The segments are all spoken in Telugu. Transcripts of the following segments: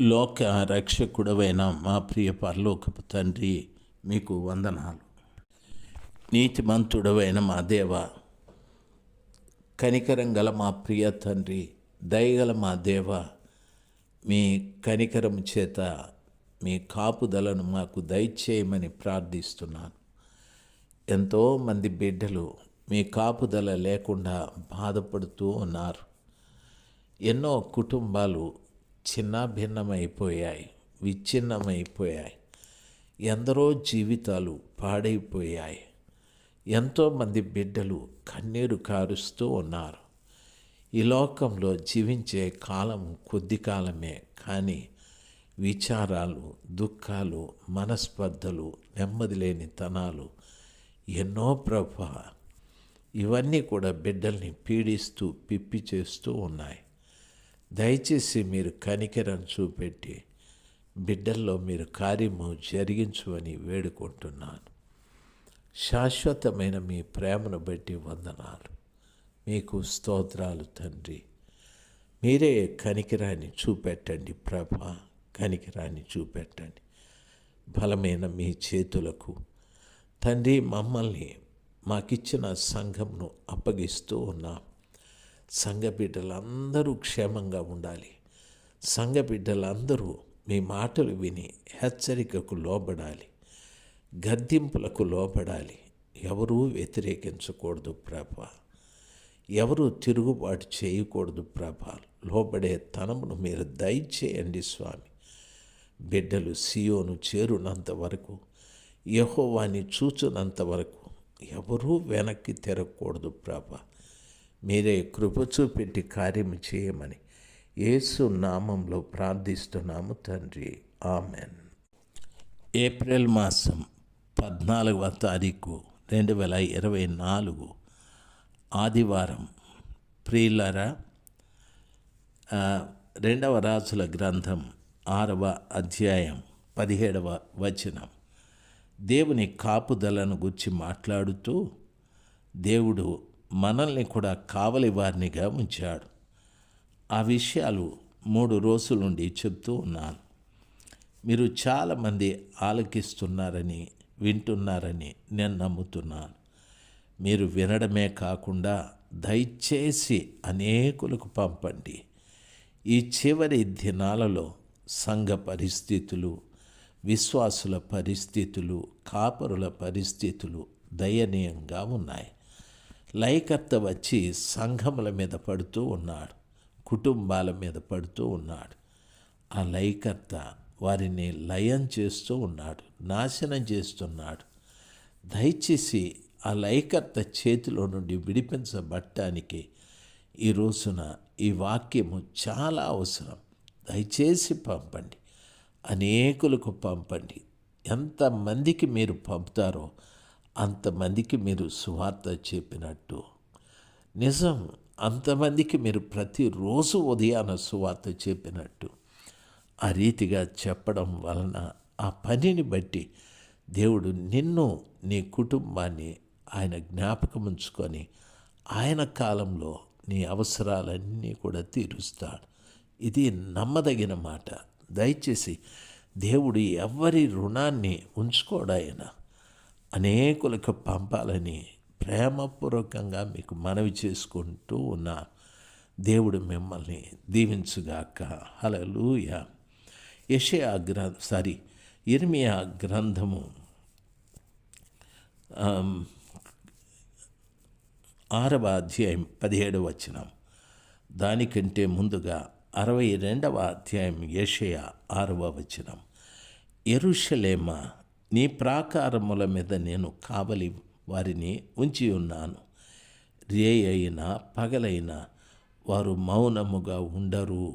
లోక రక్షకుడవైన మా ప్రియ పరలోకపు తండ్రి మీకు వందనాలు. నీతిమంతుడవైన మా దేవ కనికరం గల మా ప్రియ తండ్రి దయగల మా దేవ మీ కనికరం చేత మీ కాపుదలను మాకు దయచేయమని ప్రార్థిస్తున్నాను. ఎంతోమంది బిడ్డలు మీ కాపుదల లేకుండా బాధపడుతూ ఉన్నారు. ఎన్నో కుటుంబాలు చిన్న భిన్నమైపోయాయి విచ్ఛిన్నమైపోయాయి. ఎందరో జీవితాలు పాడైపోయాయి. ఎంతోమంది బిడ్డలు కన్నీరు కారుస్తూ ఉన్నారు. ఈ లోకంలో జీవించే కాలం కొద్ది కాలమే కానీ విచారాలు దుఃఖాలు మనస్పర్ధలు నెమ్మది లేని తనాలు ఎన్నో ప్రభ. ఇవన్నీ కూడా బిడ్డల్ని పీడిస్తూ పిప్పి చేస్తూ ఉన్నాయి. దయచేసి మీరు కనికరం చూపెట్టి బిడ్డల్లో మీరు కార్యము జరిగించమని వేడుకుంటున్నాను. శాశ్వతమైన మీ ప్రేమను బట్టి వందనాలు. మీకు స్తోత్రాలు తండ్రి. మీరే కనికిరాన్ని చూపెట్టండి ప్రభ. కనికిరాన్ని చూపెట్టండి. బలమైన మీ చేతులకు తండ్రి మమ్మల్ని మాకిచ్చిన సంఘంను అప్పగిస్తూ ఉన్నాం. సంఘ బిడ్డలందరూ క్షేమంగా ఉండాలి. సంఘ బిడ్డలందరూ మీ మాటలు విని హెచ్చరికకు లోబడాలి. గద్దింపులకు లోబడాలి. ఎవరూ వ్యతిరేకించకూడదు ప్రభ. ఎవరూ తిరుగుబాటు చేయకూడదు ప్రభ. లోబడే తనమును మీరు దయచేయండి స్వామి. బిడ్డలు సియోను చేరునంత వరకు యహోవాని చూచునంత వరకు ఎవరూ వెనక్కి తిరగకూడదు ప్రభా. మీరే కృప చూపెట్టి కార్యం చేయమని యేసు నామంలో ప్రార్థిస్తున్నాము తండ్రి. ఆమెన్. ఏప్రిల్ మాసం పద్నాలుగవ తారీఖు రెండు వేల ఇరవై నాలుగు ఆదివారం. ప్రియులరా రెండవ రాజుల గ్రంథం ఆరవ అధ్యాయం పదిహేడవ వచనం. దేవుని కాపుదలను గురించి మాట్లాడుతూ దేవుడు మనల్ని కూడా కావలి వారినిగా ఉంచాడు. ఆ విషయాలు మూడు రోజుల నుండి చెప్తూ ఉన్నాను. మీరు చాలామంది ఆలకిస్తున్నారని వింటున్నారని నేను నమ్ముతున్నాను. మీరు వినడమే కాకుండా దయచేసి అనేకులకు పంపండి. ఈ చివరి దినాలలో సంఘ పరిస్థితులు విశ్వాసుల పరిస్థితులు కాపరుల పరిస్థితులు దయనీయంగా ఉన్నాయి. లయకర్త వచ్చి సంఘముల మీద పడుతూ ఉన్నాడు కుటుంబాల మీద పడుతూ ఉన్నాడు. ఆ లయకర్త వారిని లయం చేస్తూ ఉన్నాడు నాశనం చేస్తున్నాడు. దయచేసి ఆ లయకర్త చేతిలో నుండి విడిపించబట్టానికి ఈ రోజున ఈ వాక్యము చాలా అవసరం. దయచేసి పంపండి అనేకులకు పంపండి. ఎంతమందికి మీరు పంపుతారో అంతమందికి మీరు సువార్త చెప్పినట్టు. నిజం అంతమందికి మీరు ప్రతిరోజు ఉదయాన సువార్త చెప్పినట్టు. ఆ రీతిగా చెప్పడం వలన ఆ పనిని బట్టి దేవుడు నిన్ను నీ కుటుంబాన్ని ఆయన జ్ఞాపకం ఉంచుకొని ఆయన కాలంలో నీ అవసరాలన్నీ కూడా తీరుస్తాడు. ఇది నమ్మదగిన మాట. దయచేసి దేవుడు ఎవరి రుణాన్ని ఉంచుకోడాయన అనేకులకు పంపాలని ప్రేమపూర్వకంగా మీకు మనవి చేసుకుంటూ ఉన్న దేవుడు మిమ్మల్ని దీవించుగాక. హలలుయ యషయా గ్రంథ సారీ ఇర్మియా గ్రంథము ఆరవ అధ్యాయం పదిహేడవ వచనం. దానికంటే ముందుగా అరవై రెండవ అధ్యాయం యషయా ఆరవ వచనం. ఎరుషలేమ నీ ప్రాకారముల మీద నేను కావలి వారిని ఉంచి ఉన్నాను. రే అయినా పగలైనా వారు మౌనముగా ఉండరు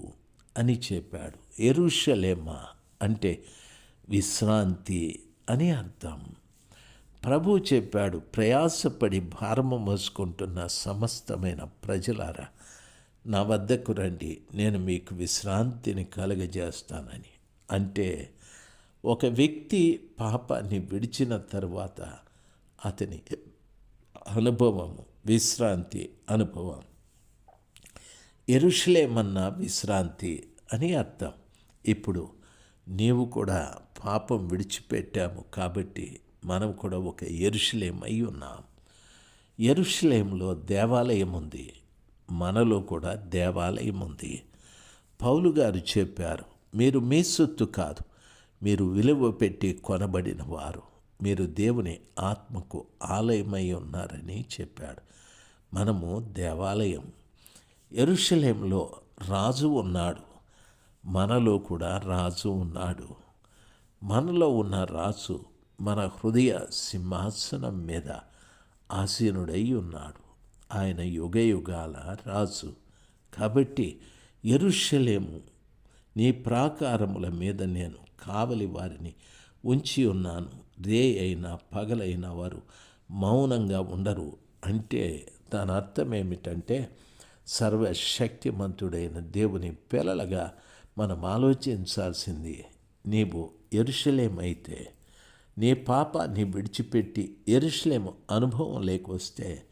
అని చెప్పాడు. ఎరుషలేమ అంటే విశ్రాంతి అని అర్థం. ప్రభు చెప్పాడు ప్రయాసపడి భారము మోసుకుంటున్న సమస్తమైన ప్రజలారా నా వద్దకు రండి నేను మీకు విశ్రాంతిని కలుగజేస్తానని. అంటే ఒక వ్యక్తి పాపాన్ని విడిచిన తర్వాత అతని అనుభవము విశ్రాంతి అనుభవం. ఎరుషులేమన్న విశ్రాంతి అని అర్థం. ఇప్పుడు నీవు కూడా పాపం విడిచిపెట్టాము కాబట్టి మనం కూడా ఒక ఎరుషులేం అయి ఉన్నాం. ఎరుషులేంలో దేవాలయం ఉంది. మనలో కూడా దేవాలయం ఉంది. పౌలు గారు చెప్పారు మీరు మీ సొత్తు కాదు మీరు విలువ పెట్టి కొనబడిన వారు. మీరు దేవుని ఆత్మకు ఆలయమై ఉన్నారని చెప్పాడు. మనము దేవాలయం. ఎరుషలేంలో రాజు ఉన్నాడు. మనలో కూడా రాజు ఉన్నాడు. మనలో ఉన్న రాజు మన హృదయ సింహాసనం మీద ఆసీనుడై ఉన్నాడు. ఆయన యుగ యుగాల రాజు. కాబట్టి ఎరుషలేము నీ ప్రాకారముల మీద నేను కావలి వారిని ఉంచి ఉన్నాను. రే అయినా పగలైన వారు మౌనంగా ఉండరు. అంటే దాని అర్థం ఏమిటంటే సర్వశక్తిమంతుడైన దేవుని పిల్లలుగా మనం ఆలోచించాల్సింది నీవు ఎరుషలేమైతే నీ పాపాన్ని విడిచిపెట్టి ఎరుషలేము అనుభవం లేకొస్తే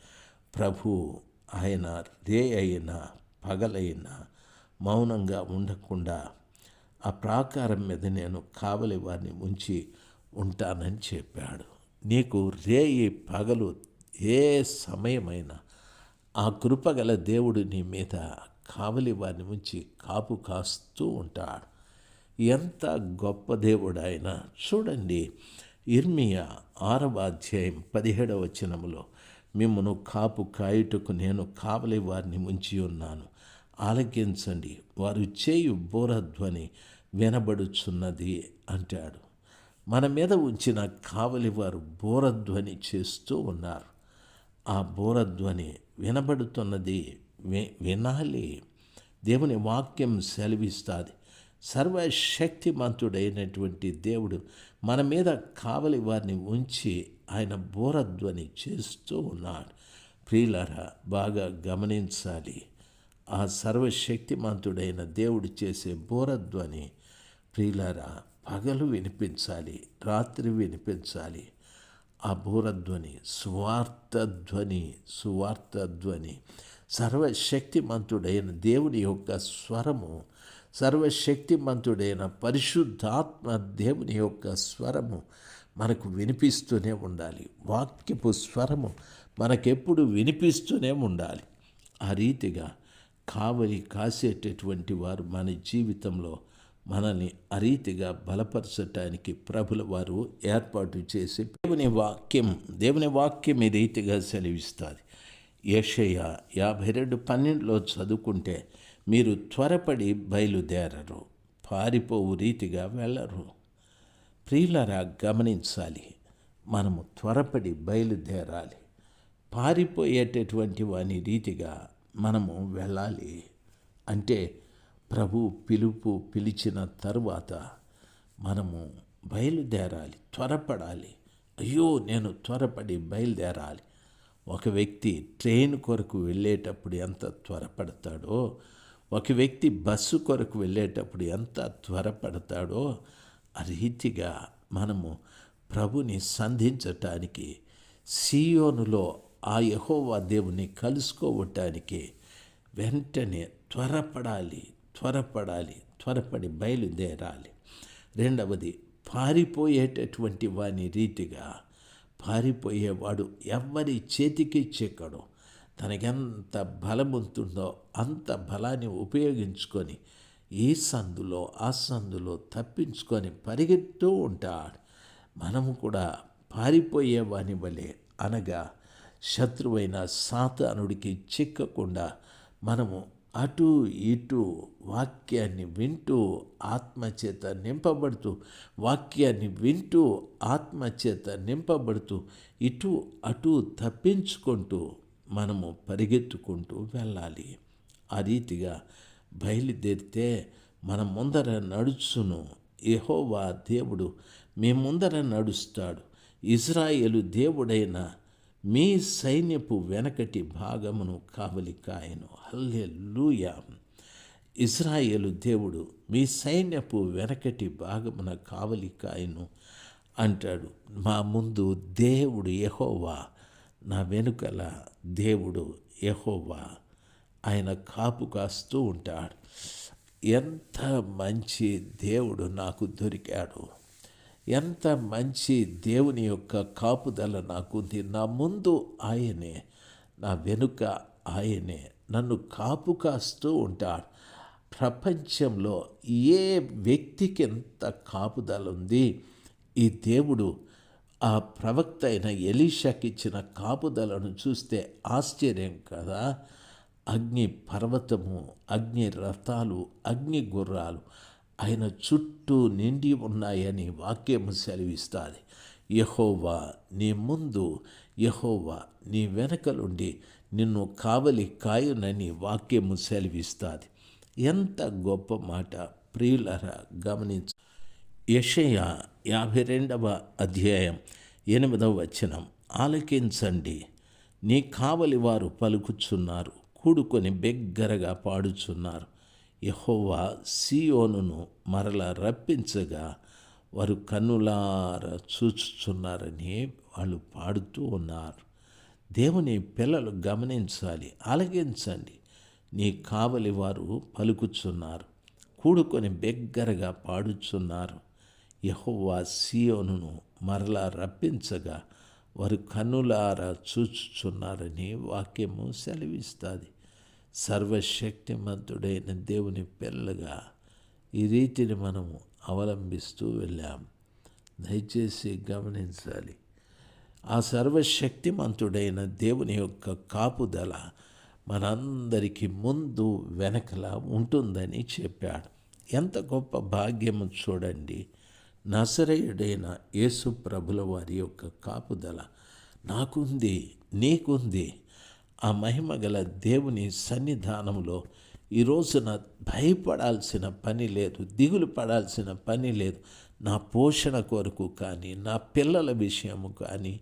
ప్రభు ఆయన రే అయినా పగలైనా మౌనంగా ఉండకుండా ఆ ప్రాకారం మీద నేను కావలి వారిని ఉంచి ఉంటానని చెప్పాడు. నీకు రేయి పగలు ఏ సమయమైనా ఆ కృపగల దేవుడు నీ మీద కావలి వారిని ఉంచి కాపు కాస్తూ ఉంటాడు. ఎంత గొప్ప దేవుడు ఆయన చూడండి ఇర్మియా ఆరవ అధ్యాయం పదిహేడవ వచనములో మిమ్మను కాపు కాయుటకు నేను కావలి వారిని ఉంచి ఉన్నాను. ఆలకించండి. వారు చేయు బోరధ్వని వినబడుచున్నది అంటాడు. మన మీద ఉంచిన కావలి వారు బోరధ్వని చేస్తూ ఉన్నారు. ఆ బోరధ్వని వినబడుతున్నది వి వినాలి. దేవుని వాక్యం సెలవిస్తుంది. సర్వశక్తిమంతుడైనటువంటి దేవుడు మన మీద కావలి వారిని ఉంచి ఆయన బోరధ్వని చేస్తూ ఉన్నాడు. ప్రియులరా బాగా గమనించాలి. ఆ సర్వశక్తిమంతుడైన దేవుడు చేసే బోరధ్వని ప్రియులారా పగలు వినిపించాలి రాత్రి వినిపించాలి. ఆ బోరధ్వని సువార్తధ్వని సువార్తధ్వని సర్వశక్తిమంతుడైన దేవుని యొక్క స్వరము సర్వశక్తిమంతుడైన పరిశుద్ధాత్మ దేవుని యొక్క స్వరము మనకు వినిపిస్తూనే ఉండాలి. వాక్యపు స్వరము మనకెప్పుడు వినిపిస్తూనే ఉండాలి. ఆ రీతిగా కావలి కాసేటటువంటి వారు మన జీవితంలో మనల్ని అరీతిగా బలపరచటానికి ప్రభుల వారు ఏర్పాటు చేసి దేవుని వాక్యం దేవుని వాక్యం ఈ రీతిగా సెలవిస్తుంది. ఏషయ్య యాభై రెండు పన్నెండులో చదువుకుంటే మీరు త్వరపడి బయలుదేరరు పారిపోవు రీతిగా వెళ్ళరు. ప్రియులరా గమనించాలి మనము త్వరపడి బయలుదేరాలి. పారిపోయేటటువంటి వాని రీతిగా మనము వెళ్ళాలి. అంటే ప్రభు పిలుపు పిలిచిన తరువాత మనము బయలుదేరాలి త్వరపడాలి. అయ్యో నేను త్వరపడి బయలుదేరాలి. ఒక వ్యక్తి ట్రైన్ కొరకు వెళ్ళేటప్పుడు ఎంత త్వరపడతాడో ఒక వ్యక్తి బస్సు కొరకు వెళ్ళేటప్పుడు ఎంత త్వరపడతాడో ఆ రీతిగా మనము ప్రభుని సంధించటానికి సియోనులో ఆ యహోవా దేవుని కలుసుకోవటానికి వెంటనే త్వరపడాలి త్వరపడాలి త్వరపడి బయలుదేరాలి. రెండవది పారిపోయేటటువంటి వాని రీతిగా పారిపోయేవాడు ఎవరి చేతికి చిక్కడు తనకెంత బలముంటుందో అంత బలాన్ని ఉపయోగించుకొని ఈ సందులో ఆ సందులో తప్పించుకొని పరిగెత్తూ ఉంటాడు. మనము కూడా పారిపోయేవాని వలె అనగా శత్రువైన సాతానుడికి చిక్కకుండా మనము అటు ఇటు వాక్యాన్ని వింటూ ఆత్మచేత నింపబడుతూ వాక్యాన్ని వింటూ ఆత్మచేత నింపబడుతూ ఇటు అటు తప్పించుకుంటూ మనము పరిగెత్తుకుంటూ వెళ్ళాలి. ఆ రీతిగా బయలుదేరితే మన ముందర నడుచును. ఎహోవా దేవుడు మీ ముందర నడుస్తాడు. ఇజ్రాయేలు దేవుడైన మీ సైన్యపు వెనకటి భాగమును కావలి కాయను హల్లెలూయా. ఇజ్రాయేలు దేవుడు మీ సైన్యపు వెనకటి భాగమున కావలి కాయను అంటాడు. మా ముందు దేవుడు యహోవా నా వెనుకల దేవుడు యహోవా ఆయన కాపు కాస్తూ ఉంటాడు. ఎంత మంచి దేవుడు నాకు దొరికాడు. ఎంత మంచి దేవుని యొక్క కాపుదల నాకుంది నా ముందు ఆయనే నా వెనుక ఆయనే నన్ను కాపు కాస్తూ ఉంటాడు. ప్రపంచంలో ఏ వ్యక్తికి ఎంత కాపుదల ఉంది? ఈ దేవుడు ఆ ప్రవక్త అయిన ఎలీషాకి ఇచ్చిన కాపుదలను చూస్తే ఆశ్చర్యం కదా. అగ్ని పర్వతము అగ్ని రథాలు అగ్ని గుర్రాలు ఆయన చుట్టూ నిండి ఉన్నాయని వాక్యము సెలవిస్తుంది. యహోవా నీ ముందు యహోవా నీ వెనకలుండి నిన్ను కావలి కాయునని వాక్యము సెలవిస్తుంది. ఎంత గొప్ప మాట ప్రియులరా గమనించు. యషయ యాభై రెండవ అధ్యాయం ఎనిమిదవ వచనం. ఆలకించండి. నీ కావలి వారు పలుకుచున్నారు కూడుకొని బిగ్గరగా పాడుచున్నారు. యహోవా సియోనును మరల రప్పించగా వారు కన్నులార చూచుచున్నారని వాళ్ళు పాడుతూ ఉన్నారు. దేవుని పిల్లలు గమనించాలి ఆలకించండి. నీ కావలి వారు పలుకుచున్నారు కూడుకొని బిగ్గరగా పాడుచున్నారు. యహోవా సియోనును మరలా రప్పించగా వారు కన్నులారా చూచుచున్నారని వాక్యము సెలవిస్తుంది. సర్వశక్తిమంతుడైన దేవుని పిల్లగా ఈ రీతిని మనము అవలంబిస్తూ వెళ్ళాం. దయచేసి గమనించాలి. ఆ సర్వశక్తిమంతుడైన దేవుని యొక్క కాపుదల మనందరికీ ముందు వెనకల ఉంటుందని చెప్పాడు. ఎంత గొప్ప భాగ్యము చూడండి. నసరేయుడైన యేసు ప్రభుల వారి యొక్క కాపుదల నాకుంది నీకుంది. ఆ మహిమ గల దేవుని సన్నిధానంలో ఈ రోజున భయపడాల్సిన పని లేదు దిగులు పడాల్సిన పని లేదు. నా పోషణ కొరకు కానీ నా పిల్లల విషయము కానీ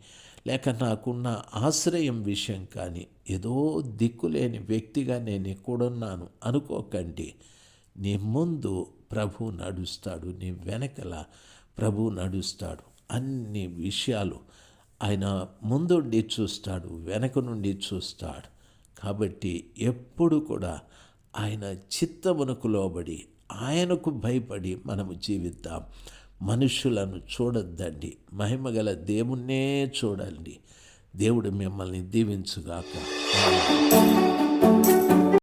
లేక నాకున్న ఆశ్రయం విషయం కానీ ఏదో దిక్కులేని వ్యక్తిగా నేను ఎక్కడున్నాను అనుకోకండి. నీ ముందు ప్రభు నడుస్తాడు నీ వెనకల ప్రభు నడుస్తాడు. అన్ని విషయాలు ఆయన ముందుండి చూస్తాడు వెనక నుండి చూస్తాడు. కాబట్టి ఎప్పుడు కూడా ఆయన చిత్తమునకు లోబడి ఆయనకు భయపడి మనము జీవిద్దాం. మనుషులను చూడొద్దండి. మహిమగల దేవుణ్ణే చూడండి. దేవుడు మిమ్మల్ని దీవించుగాక.